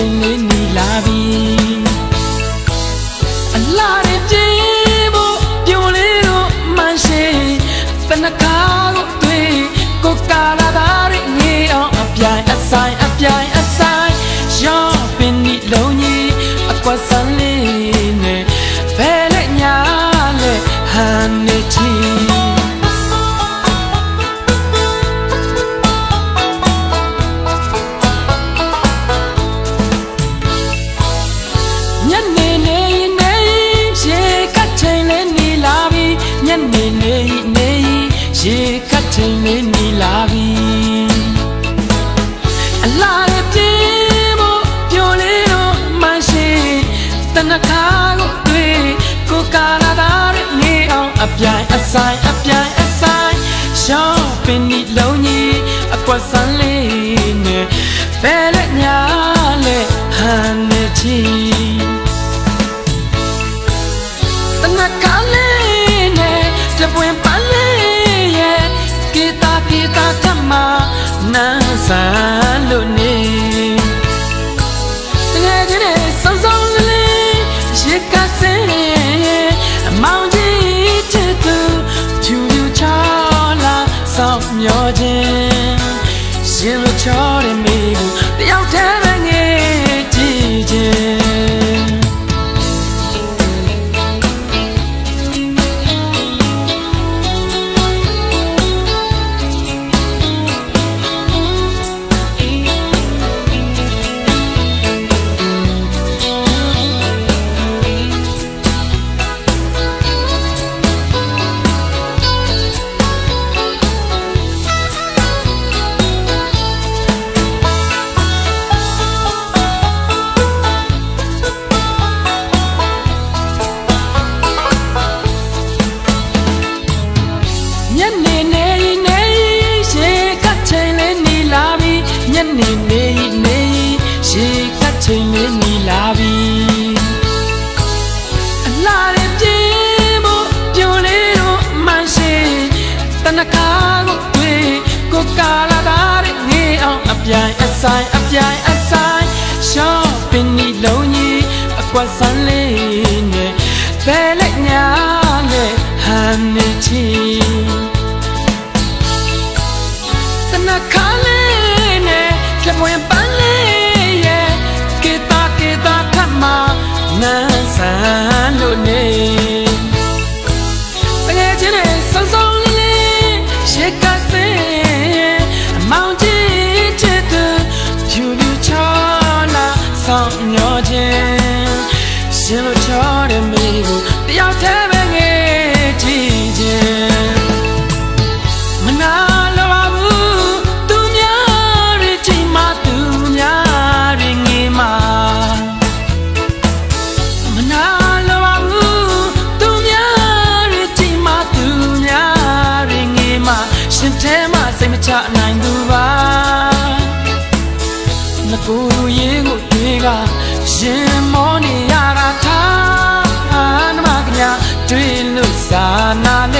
senin ချိန်လေးနေလာပြီအလားရပြေမို့ပြိုလေးတော့မရှိတနခါကိုတွေ့ကိုကာလာသားရဲ့နေအောင်အပြိုင်အဆိုင်အပြိုင်အဆိုင်ရှောင်းပင်ဒီလုံးကြီးအကွက်ဆန်းလေးနဲ့ဘယ်လက်ညာ ရှင်လိုချောတဲ့မိကိုတယောက်တည်း နေနေနေရေကတ်ချိန်လေးနေလာပြီအလားရပြေမို့ပြိုလေးတော့မရှိတနခါကိုတွေ့ကိုကာလာသားရဲ့ငေးအောင်အပြိုင်အဆိုင်အပြိုင်အဆိုင်ရှောင်းပင်ဒီလုံးကြီးအကွက်ဆန်းလေးနဲ့ဘယ်လက်ညာလဲဟန်နေချီတနခါလေး နဲ့ပြပွင့်ပန်းလေးရဲ့ကေတာကေတာခတ်မနန်းဆန်လို့နေ ငကိုရေးကိုတွေကရင်မောနေရတာထားနမကညာတွေ့လို့စာနာလဲပါ